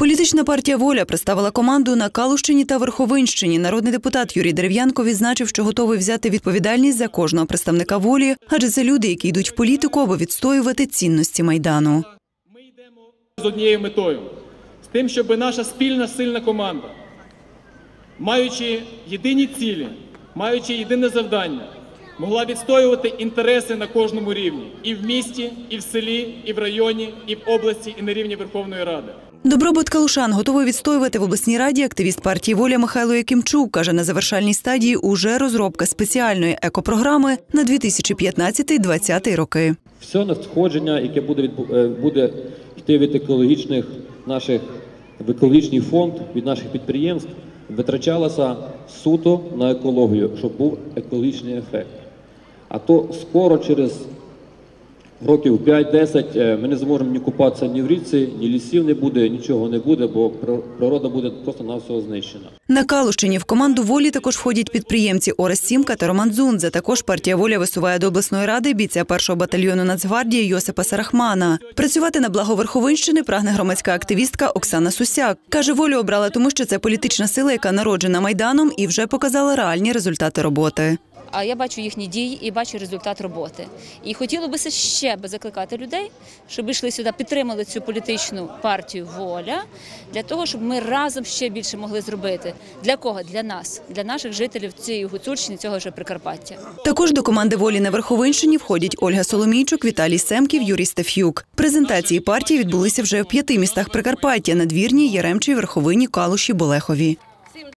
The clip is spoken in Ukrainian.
Політична партія Воля представила команду на Калущині та Верховинщині. Народний депутат Юрій Дерев'янко відзначив, що готовий взяти відповідальність за кожного представника волі, адже це люди, які йдуть в політику, аби відстоювати цінності майдану. Ми йдемо з однією метою з тим, щоб наша спільна сильна команда, маючи єдині цілі, маючи єдине завдання, могла відстоювати інтереси на кожному рівні і в місті, і в селі, і в районі, і в області, і на рівні Верховної Ради. Добробут Калушан готовий відстоювати в обласній раді активіст партії Воля Михайло Якимчук. Каже, на завершальній стадії уже розробка спеціальної екопрограми на 2015-2020 роки. все надходження, яке буде е, буде йти від екологічних наших в екологічний фонд від наших підприємств, витрачалося суто на екологію, щоб був екологічний ефект. А то скоро, через років 5-10, е, ми не зможемо ні купатися ні в річці, ні лісів не буде, нічого не буде, бо пр- природа буде просто навсього знищена. На Калущині в команду волі також входять підприємці Орес Сімка та Роман Дзунзе. Також партія воля висуває до обласної ради бійця першого батальйону Нацгвардії Йосипа Сарахмана. Працювати на благо Верховинщини прагне громадська активістка Оксана Сусяк. каже, волю обрала тому, що це політична сила, яка народжена майданом і вже показала реальні результати роботи. А я бачу їхні дії і бачу результат роботи. І хотіло би ще закликати людей, щоб йшли сюди, підтримали цю політичну партію воля для того, щоб ми разом ще більше могли зробити. Для кого? Для нас, для наших жителів цієї Гуцульщини, цього ж Прикарпаття. Також до команди волі на Верховинщині входять Ольга Соломійчук, Віталій Семків, Юрій Стеф'юк. Презентації партії відбулися вже в п'яти містах Прикарпаття – Надвірні, Яремчі, Верховині, Калуші, Болехові.